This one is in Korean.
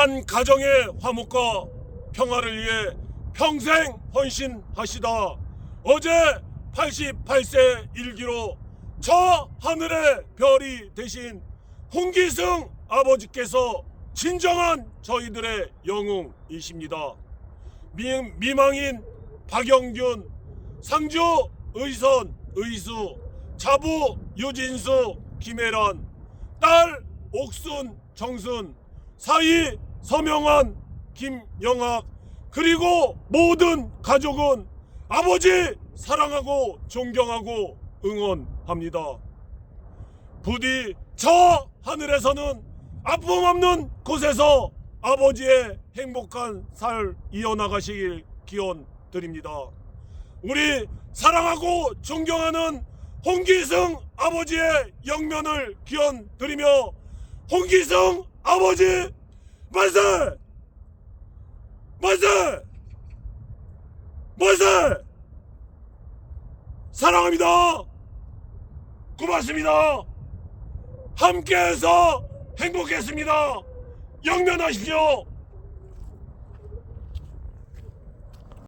한 가정의 화목과 평화를 위해 평생 헌신하시다 어제 88세 일기로 저 하늘의 별이 되신 홍기승 아버지께서 진정한 저희들의 영웅이십니다. 미, 미망인 박영균, 상주 의선 의수, 자부 유진수 김혜란, 딸 옥순 정순, 사위 서명환 김영학 그리고 모든 가족은 아버지 사랑하고 존경하고 응원합니다. 부디 저 하늘에서는 아픔 없는 곳에서 아버지의 행복한 살 이어나가시길 기원 드립니다. 우리 사랑하고 존경하는 홍기승 아버지의 영면을 기원 드리며 홍기승 아버지 만세! 만세! 만세! 사랑합니다. 고맙습니다. 함께해서 행복했습니다. 영면하십시오.